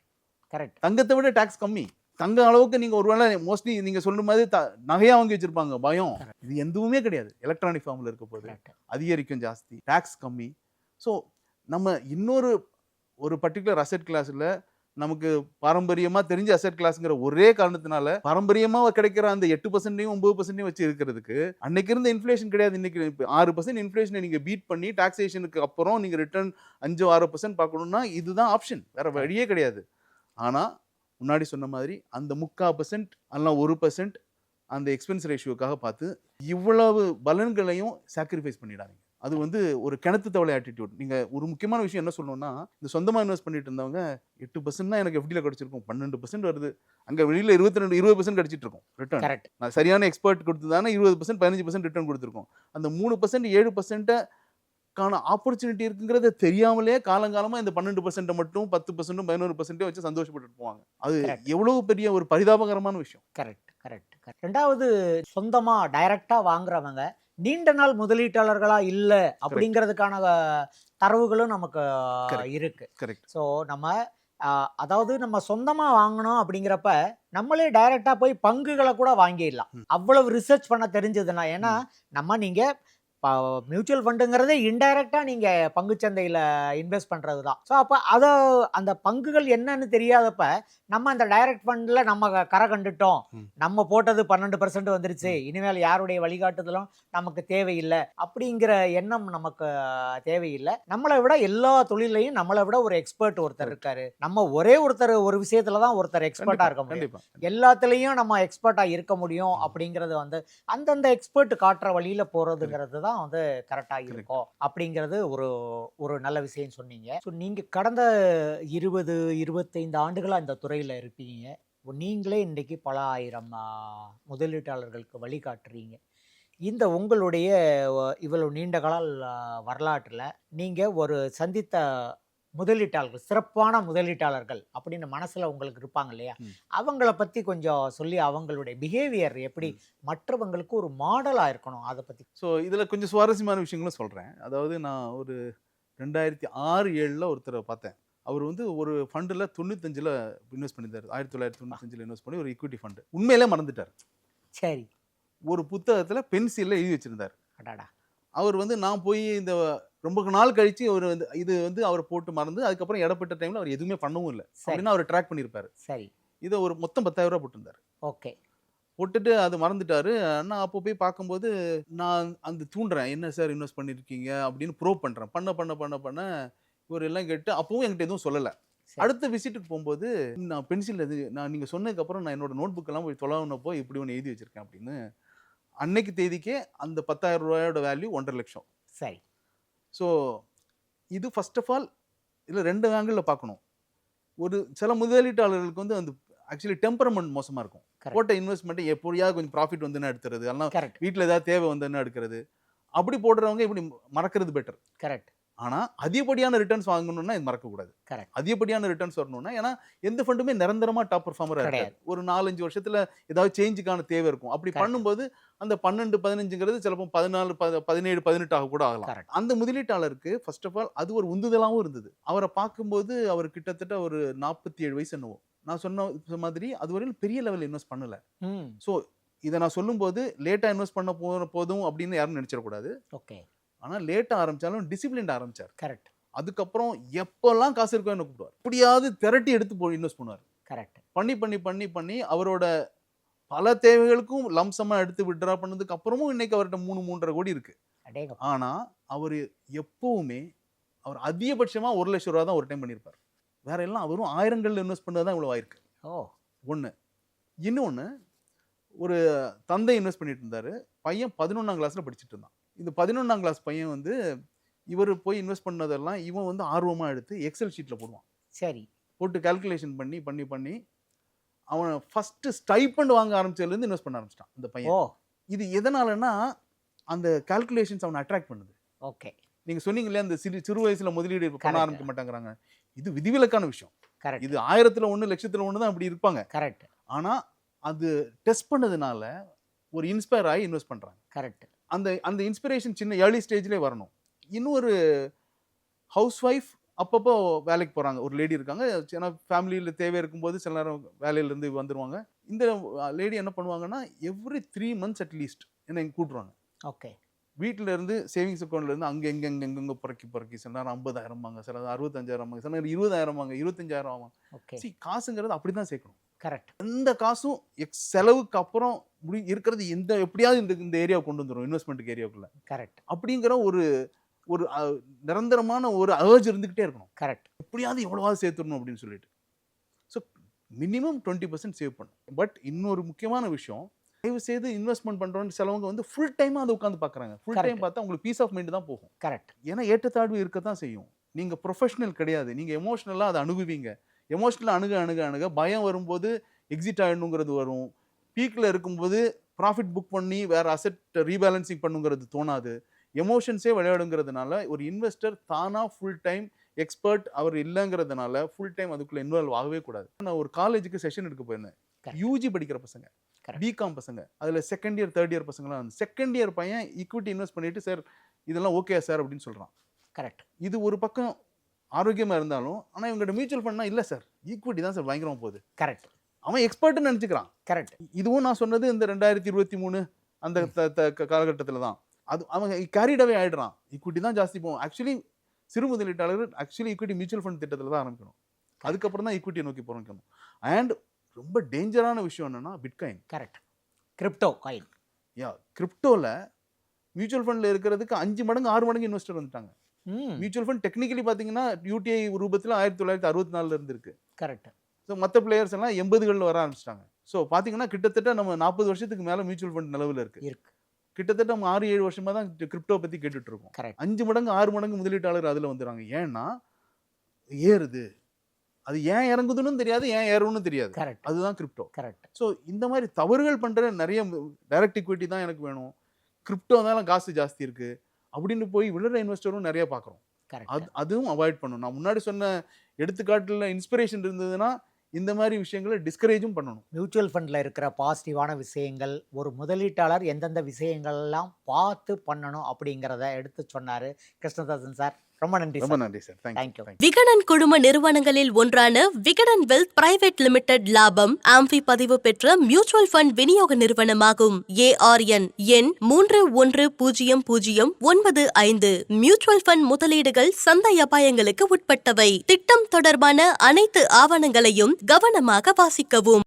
[SPEAKER 1] கரெக்ட்
[SPEAKER 2] தங்கத்தை விட டாக்ஸ் கம்மி. தங்க அளவுக்கு நீங்க ஒருவேளை மோஸ்ட்லி நீங்க சொல்ற மாதிரி த- நகையா வாங்கி வச்சிருப்பாங்க. பயம். இது எதுவுமே கிடையாது. எலக்ட்ரானிக் ஃபார்ம்ல இருக்க போது அதிகரிக்கும் ஜாஸ்தி. டாக்ஸ் கம்மி. ஸோ நம்ம இன்னொரு ஒரு பர்டிகுலர் அசெட் கிளாஸில் நமக்கு பாரம்பரியமாக தெரிஞ்ச அசட் கிளாஸ்ங்கிற ஒரே காரணத்தினால பாரம்பரியமாக கிடைக்கிற அந்த எட்டு பர்சன்டையும் ஒன்பது பர்சன்டையும் வச்சு இருக்கிறதுக்கு அன்னைக்கு இருந்த இன்ஃபிளேஷன் கிடையாது. இன்னைக்கு ஆறு பர்சன்ட் இன்ஃப்ளேஷனை நீங்கள் பீட் பண்ணி டாக்ஸேஷனுக்கு அப்புறம் நீங்கள் ரிட்டர்ன் அஞ்சு ஆறு பர்சன்ட் பார்க்கணும்னா இதுதான் ஆப்ஷன் வேற வழியே கிடையாது. ஆனால் முன்னாடி சொன்ன மாதிரி அந்த முக்கால் பர்சன்ட் அல்ல ஒரு பர்சன்ட் அந்த எக்ஸ்பென்ஸ் ரேஷியோக்காக பார்த்து இவ்வளவு பலன்களையும் சாக்ரிஃபைஸ் பண்ணிடாதீங்க. அது வந்து ஒரு கிணத்து தவளை ஆட்டிடியூட் நீங்கள் ஒரு முக்கியமான விஷயம் என்ன சொல்லணும்னா இந்த சொந்தமாக இன்வெஸ்ட் பண்ணிட்டு இருந்தவங்க எட்டு பர்சன்ட் எனக்கு எஃப்டியில் கிடச்சிருக்கும். பன்னெண்டு பர்சன்ட் வருது. அங்கே வெளியில் இருபத்தி ரெண்டு இருபது பர்சன்ட் கிடச்சிட்டு இருக்கும் ரிட்டர்ன்
[SPEAKER 1] கரெக்ட்
[SPEAKER 2] நான் சரியான எக்ஸ்பர்ட் கொடுத்து தானே இருபது பர்சன்ட் பதினஞ்சு பர்சன்ட் ரிட்டர்ன் கொடுத்துருக்கோம். அந்த மூணு பர்சன்ட் ஏழு பர்சன்ட்டை ஆப்பர்ச்சுனிட்டி இருக்குங்கிறத தெரியாமலே காலங்காலமாக இந்த பன்னெண்டு பர்சன்ட்டை மட்டும் பத்து பர்சன்ட்டும் பதினோரு பர்சன்ட்டே வச்சு சந்தோஷப்பட்டுட்டு போவாங்க. அது. எவ்வளவு பெரிய ஒரு பரிதாபகரமான விஷயம்.
[SPEAKER 1] கரெக்ட் கரெக்ட் ரெண்டாவது சொந்தமா டைரக்டா வாங்குறவங்க நீண்ட நாள் முதலீட்டாளர்களா இல்ல அப்படிங்கிறதுக்கான தரவுகளும் நமக்கு. இருக்கு. ஸோ நம்ம அதாவது நம்ம சொந்தமா வாங்கணும் அப்படிங்கிறப்ப நம்மளே டைரக்டா போய் பங்குகளை கூட வாங்கிடலாம். அவ்வளவு ரிசர்ச் பண்ண தெரிஞ்சதுன்னா ஏன்னா நம்ம நீங்க மியூச்சுவல் ஃபண்டுங்கிறதே இன்டைரக்டா நீங்க பங்குச்சந்தையில இன்வெஸ்ட் பண்றது தான் ஸோ அப்போ அதை அந்த பங்குகள் என்னன்னு தெரியாதப்ப நம்ம அந்த டைரக்ட் ஃபண்ட்ல நம்ம கரை கண்டுட்டோம். நம்ம போட்டது பன்னெண்டு பர்சன்ட் வந்துருச்சு. இனிமேல் யாருடைய வழிகாட்டுதலும் நமக்கு தேவையில்லை அப்படிங்கிற எண்ணம் நமக்கு தேவையில்லை. நம்மளை விட எல்லா தொழிலையும் நம்மளை விட ஒரு எக்ஸ்பர்ட் ஒருத்தர் இருக்காரு. நம்ம ஒரே ஒருத்தர் ஒரு விஷயத்துல தான் ஒருத்தர் எக்ஸ்பர்ட்டா இருக்க முடியும். எல்லாத்துலேயும் நம்ம எக்ஸ்பர்ட்டா இருக்க முடியும் அப்படிங்கிறது வந்து அந்தந்த எக்ஸ்பர்ட் காட்டுற வழியில போறதுங்கிறது தான் வந்து கரெக்டா இருக்கும் அப்படிங்கிறது ஒரு ஒரு நல்ல விஷயம் சொன்னீங்க. ஸோ நீங்க கடந்த இருபது இருபத்தைந்து ஆண்டுகளா இந்த துறையில இருப்பீங்க. நீங்களே இன்னைக்கு பல ஆயிரம் முதலீட்டாளர்களுக்கு வழிகாட்டுறீங்க. இந்த உங்களுடைய அஹ், இவ்வளவு நீண்ட கால வரலாற்றுல நீங்க ஒரு சந்தித்த முதலீட்டாளர்கள் சிறப்பான முதலீட்டாளர்கள் அப்படின்னு மனசுல உங்களுக்கு இருப்பாங்க இல்லையா. அவங்கள பத்தி கொஞ்சம் சொல்லி அவங்களுடைய பிஹேவியர் எப்படி மற்றவங்களுக்கு ஒரு மாடலா இருக்கணும் அதை பத்தி.
[SPEAKER 2] ஸோ இதில் கொஞ்சம் சுவாரஸ்யமான விஷயங்களும் சொல்கிறேன் அதாவது நான் ஒரு ரெண்டாயிரத்தி ஆறு ஏழில் ஒருத்தரை பார்த்தேன். அவர் வந்து ஒரு ஃபண்டில் தொண்ணூத்தஞ்சில் இன்வெஸ்ட் பண்ணியிருந்தார். ஆயிரத்தி தொள்ளாயிரத்தி தொண்ணூத்தஞ்சில் இன்வெஸ்ட் பண்ணி ஒரு ஈக்விட்டி ஃபண்டு உண்மையிலே மறந்துட்டார்.
[SPEAKER 1] சரி.
[SPEAKER 2] ஒரு புத்தகத்தில் பென்சிலில் எழுதி வச்சிருந்தார்.
[SPEAKER 1] அடாடா.
[SPEAKER 2] அவர் வந்து நான் போய் இந்த ரொம்ப நாள் கழிச்சு அவர் வந்து இது வந்து அவர் போட்டு மறந்து அதுக்கப்புறம் இடப்பட்ட டைமில் அவர் எதுவுமே பண்ணவும் இல்லை. அப்படின்னா அவர் ட்ராக் பண்ணியிருப்பாரு
[SPEAKER 1] சரி.
[SPEAKER 2] இதை ஒரு மொத்தம் பத்தாயிரம் ரூபாய் போட்டிருந்தார்.
[SPEAKER 1] ஓகே.
[SPEAKER 2] போட்டுட்டு அது மறந்துட்டாரு. நான் அப்போ போய் பார்க்கும்போது நான் அந்த தூண்டுறேன். என்ன சார் இன்வெஸ்ட் பண்ணியிருக்கீங்க அப்படின்னு ப்ரோவ் பண்ணுறேன் பண்ண பண்ண பண்ண பண்ண இவர் எல்லாம் கேட்டு அப்பவும் என்கிட்ட எதுவும் சொல்லலை. அடுத்த விசிட்டுக்கு போகும்போது நான் பென்சில் இது நான் நீங்கள் சொன்னதுக்கப்புறம் நான் என்னோட நோட் புக்கெல்லாம் போய் தொலைவுனப்போ இப்படி ஒன்று எழுதி வச்சிருக்கேன் அப்படின்னு அன்னைக்கு தேதிக்கே அந்த பத்தாயிரம் ரூபாயோட வேல்யூ ஒன்றரை லட்சம்.
[SPEAKER 1] சரி.
[SPEAKER 2] ஸோ இது ஃபர்ஸ்ட் ஆஃப் ஆல் இதில் ரெண்டு ஆங்கிளில் பார்க்கணும். ஒரு சில முதலீட்டாளர்களுக்கு வந்து அந்த ஆக்சுவலி டெம்பரமெண்ட் மோசமாக இருக்கும். போட்ட இன்வெஸ்ட்மெண்ட்டை எப்படியாவது கொஞ்சம் ப்ராஃபிட் வந்துன்னு எடுத்துறது?
[SPEAKER 1] கரெக்ட்
[SPEAKER 2] வீட்டில் ஏதாவது தேவை வந்துன்னு எடுக்கிறது? அப்படி போடுறவங்க இப்படி மறக்கிறது பெட்டர்
[SPEAKER 1] கரெக்ட்
[SPEAKER 2] ஆனால் அதிகப்படியான ரிட்டர்ன்ஸ் வாங்கணும்னா இது மறக்கக்கூடாது.
[SPEAKER 1] Correct.
[SPEAKER 2] அதிகப்படியான ரிட்டர்ன்ஸ் வரணும்னா ஏன்னா எந்த ஃபண்டுமே நிரந்தரமா டாப் பர்ஃபார்மராக. இருக்காது. ஒரு நாலஞ்சு வருஷத்துல ஏதாவது சேஞ்சுக்கான தேவை இருக்கும். அப்படி. பண்ணும்போது அந்த பன்னெண்டு பதினஞ்சுங்கிறது சிலப்போ பதினாலு பத- பதினேழு பதினெட்டாக கூட ஆகலாம்.
[SPEAKER 1] கரெக்ட்
[SPEAKER 2] அந்த முதலீட்டாளருக்கு ஃபர்ஸ்ட் ஆஃப் ஆல் அது ஒரு உந்துதலாகவும் இருந்தது. அவரை பார்க்கும்போது அவர் கிட்டத்தட்ட ஒரு நாற்பத்தி ஏழு வயசு என்னவோ. நான் சொன்ன மாதிரி அது வரையும் பெரிய லெவலில் இன்வெஸ்ட் பண்ணல. ஸோ இதை நான் சொல்லும்போது லேட்டாக இன்வெஸ்ட் பண்ண போ போதும் அப்படின்னு யாரும் நினைச்சிடக்கூடாது.
[SPEAKER 1] ஓகே
[SPEAKER 2] ஆனால் லேட்டாக ஆரம்பிச்சாலும் டிசிப்ளின் ஆரம்பிச்சார்.
[SPEAKER 1] கரெக்ட்
[SPEAKER 2] அதுக்கப்புறம் எப்பெல்லாம் காசு இருக்கோ என்ன கூப்பிடுவார். எப்படியாவது திரட்டி எடுத்து போய் இன்வெஸ்ட் பண்ணுவார்.
[SPEAKER 1] கரெக்ட்
[SPEAKER 2] பண்ணி பண்ணி பண்ணி பண்ணி அவரோட பல தேவைகளுக்கும் லம்சமாக எடுத்து விட்ரா பண்ணதுக்கு அப்புறமும் இன்னைக்கு அவர்கிட்ட மூணு மூன்றரை கோடி இருக்கு. ஆனால் அவர் எப்பவுமே அவர் அதிகபட்சமாக ஒரு லட்சம் ரூபா தான் ஒரு டைம் பண்ணியிருப்பார் வேற எல்லாம் அவரும் ஆயிரங்கள்ல இன்வெஸ்ட் பண்ணது தான் இவ்வளோ ஆயிருக்கு.
[SPEAKER 1] ஓ.
[SPEAKER 2] ஒன்று இன்னொன்று ஒரு தந்தை இன்வெஸ்ட் பண்ணிட்டு இருந்தாரு. பையன் பதினொன்றாம் கிளாஸில் படிச்சுட்டு இருந்தான். இந்த பதினொன்றாம் கிளாஸ் பையன் வந்து இவர் போய் இன்வெஸ்ட் பண்ணதெல்லாம் இவன் வந்து ஆர்வமாக எடுத்து எக்ஸல் ஷீட்டில் போடுவான்.
[SPEAKER 1] சரி.
[SPEAKER 2] போட்டு கால்குலேஷன் பண்ணி பண்ணி பண்ணி அவன் ஃபஸ்ட்டு ஸ்டைப்பண்ட் வாங்க ஆரம்பிச்சதுலேருந்து இன்வெஸ்ட் பண்ண ஆரம்பிச்சிட்டான் இந்த
[SPEAKER 1] ஓ.
[SPEAKER 2] பையன் இது எதனாலன்னா அந்த கால்குலேஷன்ஸ் அவனை அட்ராக்ட் பண்ணுது.
[SPEAKER 1] ஓகே.
[SPEAKER 2] நீங்கள் சொன்னீங்க இல்லையா அந்த சிறு சிறு வயசுல முதலீடு பண்ண. ஆரம்பிக்க மாட்டாங்கிறாங்க. இது விதிவிலக்கான விஷயம்.
[SPEAKER 1] கரெக்ட்
[SPEAKER 2] இது ஆயிரத்துல ஒன்று லட்சத்துல ஒன்று தான் அப்படி இருப்பாங்க.
[SPEAKER 1] கரெக்ட்
[SPEAKER 2] ஆனால் அது டெஸ்ட் பண்ணதுனால ஒரு இன்ஸ்பயர் ஆகி இன்வெஸ்ட் பண்ணுறாங்க
[SPEAKER 1] கரெக்ட்
[SPEAKER 2] அந்த அந்த இன்ஸ்பிரேஷன் சின்ன ஏர்லி ஸ்டேஜ்லேயே வரணும். இன்னொரு ஹவுஸ் ஒய்ஃப் அப்பப்போ வேலைக்கு போகிறாங்க ஒரு லேடி இருக்காங்க. ஏன்னா ஃபேமிலியில் தேவை இருக்கும்போது சில நேரம் வேலையிலேருந்து வந்துடுவாங்க இந்த லேடி என்ன பண்ணுவாங்கன்னா எவ்ரி த்ரீ மந்த்ஸ் அட்லீஸ்ட் என்னை இங்கே கூட்டுருவாங்க.
[SPEAKER 1] ஓகே
[SPEAKER 2] வீட்டில இருந்து சேவிங்ஸ் அக்கௌண்ட்ல இருந்து அங்க எங்க எங்க எங்கெங்க புறக்கி புறக்கி சில நேரம் ஐம்பதாயிரம் வாங்க சில நேரம் அறுபத்தஞ்சாயிரம் வாங்க சில நேரம் இருபதாயிரம் வாங்க இருபத்தஞ்சாயிரம் ஆகும்
[SPEAKER 1] ஓகே
[SPEAKER 2] சி காசுங்கிறது அப்படிதான் சேர்க்கணும்.
[SPEAKER 1] கரெக்ட்
[SPEAKER 2] எந்த காசும் எக்ஸ் செலவுக்கு அப்புறம் முடி இருக்கிறது எந்த எப்படியாவது இந்த இந்த ஏரியாவை கொண்டு வந்துடும் இன்வெஸ்ட்மெண்ட் ஏரியாவுக்குள்ள
[SPEAKER 1] கரெக்ட்
[SPEAKER 2] அப்படிங்கிற ஒரு ஒரு நிரந்தரமான ஒரு அர்ஜ் இருந்துகிட்டே இருக்கணும்.
[SPEAKER 1] கரெக்ட்
[SPEAKER 2] எப்படியாவது எவ்வளவாவது சேர்த்துடணும் அப்படின்னு சொல்லிட்டு. So minimum twenty percent save பண்ணும் பட் இன்னொரு முக்கியமான விஷயம் தயவு செய்து இன்வெஸ்ட்மெண்ட் பண்றோம்னு சிலவங்க வந்து ஃபுல் டைமாக அதை உட்காந்து பார்க்குறாங்க. Full time. பார்த்தா உங்களுக்கு பீஸ் ஆஃப் மைண்ட் தான் போகும்.
[SPEAKER 1] கரெக்ட்
[SPEAKER 2] ஏன்னா ஏற்றத்தாழ்வு இருக்க தான் செய்யும். நீங்க ப்ரொஃபஷனல் கிடையாது. நீங்க எமோஷ்னலாக அதை அணுகுவீங்க. எமோஷ்னலாக அணுக அணுக அணுக பயம் வரும்போது எக்ஸிட் ஆயிடணுங்கிறது வரும். பீக்கில் இருக்கும்போது ப்ராஃபிட் புக் பண்ணி வேற அசெட் ரீபேலன்சிங் பண்ணுங்கிறது தோணாது. எமோஷன்ஸே விளையாடுங்கிறதுனால ஒரு இன்வெஸ்டர் தானா ஃபுல் டைம் எக்ஸ்பர்ட் அவர் இல்லைங்கிறதுனால ஃபுல் டைம் அதுக்குள்ள இன்வால்வ் ஆகவே கூடாது. நான் ஒரு காலேஜுக்கு செஷன் எடுக்க போயிருந்தேன். யூஜி படிக்கிற பசங்க. பிகாம் பசங்க அதில் செகண்ட் இயர் தேர்ட் இயர் பசங்களாம் வந்து செகண்ட் இயர் பையன் ஈக்விட்டி இன்வெஸ்ட் பண்ணிட்டு சார் இதெல்லாம் ஓகே சார்? அப்படின்னு சொல்றான்.
[SPEAKER 1] கரெக்ட்
[SPEAKER 2] இது ஒரு பக்கம் ஆரோக்கியமா இருந்தாலும் ஆனா இவங்ககிட்ட மியூச்சுவல் ஃபண்ட்னா இல்ல சார். ஈக்விட்டி தான் சார் பயங்கரமா போகுது.
[SPEAKER 1] கரெக்ட்
[SPEAKER 2] அவன் எக்ஸ்பர்ட்னு நினைச்சுக்கிறான்.
[SPEAKER 1] கரெக்ட்
[SPEAKER 2] இதுவும் நான் சொன்னது இந்த ரெண்டாயிரத்தி இருபத்தி மூணு அந்த காலகட்டத்துல தான். அது அவன் கேரிடவே ஆயிடுறான். ஈக்விட்டி தான் ஜாஸ்தி போகும். ஆக்சுவலி சிறு முதலீட்டாளர்கள் ஆக்சுவலி ஈக்விட்டி மியூச்சுவல் ஃபண்ட் திட்டத்துல தான் ஆரம்பிக்கணும். அதுக்கப்புறம் தான் ஈக்விட்டியை நோக்கி போறோம் அண்ட் ரொம்ப டேஞ்சரான விஷயம் என்னன்னா bitcoin
[SPEAKER 1] correct crypto coin
[SPEAKER 2] yeah கிரிப்டோல mutual ஃபண்ட்ல இருக்கிறதுக்கு அஞ்சு மடங்கு ஆறு மடங்கு இன்வெஸ்டர் வந்துட்டாங்க.
[SPEAKER 1] ம்.
[SPEAKER 2] மியூச்சுவல் ஃபண்ட் டெக்னிக்கலி பார்த்தீங்கன்னா யூடிஐ ரூபத்தில் ஆயிரத்தி தொள்ளாயிரத்தி அறுபத்தி நாலுல இருந்து இருக்கு.
[SPEAKER 1] கரெக்ட்
[SPEAKER 2] ஸோ மற்ற பிளேயர்ஸ் எல்லாம் எண்பதுகளில் வர ஆரம்பிச்சிட்டாங்க. ஸோ பார்த்தீங்கன்னா கிட்டத்தட்ட நம்ம நாற்பது வருஷத்துக்கு மேலே மியூச்சுவல் ஃபண்ட் நிலவில் இருக்கு.
[SPEAKER 1] இருக்கு.
[SPEAKER 2] கிட்டத்தட்ட நம்ம ஆறு ஏழு வருஷமா தான் கிரிப்டோ பற்றி கேட்டுட்டு இருக்கோம். அஞ்சு மடங்கு ஆறு மடங்கு முதலீட்டாளர் அதில் வந்துடுறாங்க ஏன்னா ஏறுது. அது ஏன் இறங்குதுன்னு தெரியாது ஏன் ஏறும்னு தெரியாது.
[SPEAKER 1] கரெக்ட்
[SPEAKER 2] அதுதான் கிரிப்டோ
[SPEAKER 1] கரெக்ட்
[SPEAKER 2] ஸோ இந்த மாதிரி தவறுகள் பண்ணுற நிறைய டைரக்ட் equity தான் எனக்கு வேணும். கிரிப்டோ தான் காசு ஜாஸ்தி இருக்கு. அப்படின்னு போய் விழுற இன்வெஸ்டரும் நிறைய பார்க்குறோம்
[SPEAKER 1] கரெக்ட்
[SPEAKER 2] அது அதுவும் அவாய்ட் பண்ணணும். நான் முன்னாடி சொன்ன எடுத்துக்காட்டுல இன்ஸ்பிரேஷன் இருந்ததுன்னா இந்த மாதிரி விஷயங்களை டிஸ்கரேஜும் பண்ணணும்.
[SPEAKER 1] மியூச்சுவல் ஃபண்டில் இருக்கிற பாசிட்டிவான விஷயங்கள் ஒரு முதலீட்டாளர் எந்தெந்த விஷயங்கள் எல்லாம் பார்த்து பண்ணணும் அப்படிங்கிறத எடுத்து சொன்னார் கிருஷ்ணதாசன் சார். ரொம்ப நன்றி
[SPEAKER 2] ரொம்ப
[SPEAKER 1] சார்.
[SPEAKER 2] நன்றி சார்.
[SPEAKER 1] Thank
[SPEAKER 2] thank you
[SPEAKER 1] you.
[SPEAKER 3] Vikatan குழும நிறுவனங்களில் ஒன்றான விகடன் வெல்த் பிரைவேட் லிமிடெட் லாபம் ஆம்பி பதிவு பெற்ற மியூச்சுவல் ஃபண்ட் விநியோக நிறுவனமாகும். ஏஆர்என் எண் மூன்று ஒன்று பூஜ்ஜியம் பூஜ்ஜியம் ஒன்பது ஐந்து. மியூச்சுவல் ஃபண்ட் முதலீடுகள் சந்தை அபாயங்களுக்கு உட்பட்டவை. திட்டம் தொடர்பான அனைத்து ஆவணங்களையும் கவனமாக வாசிக்கவும்.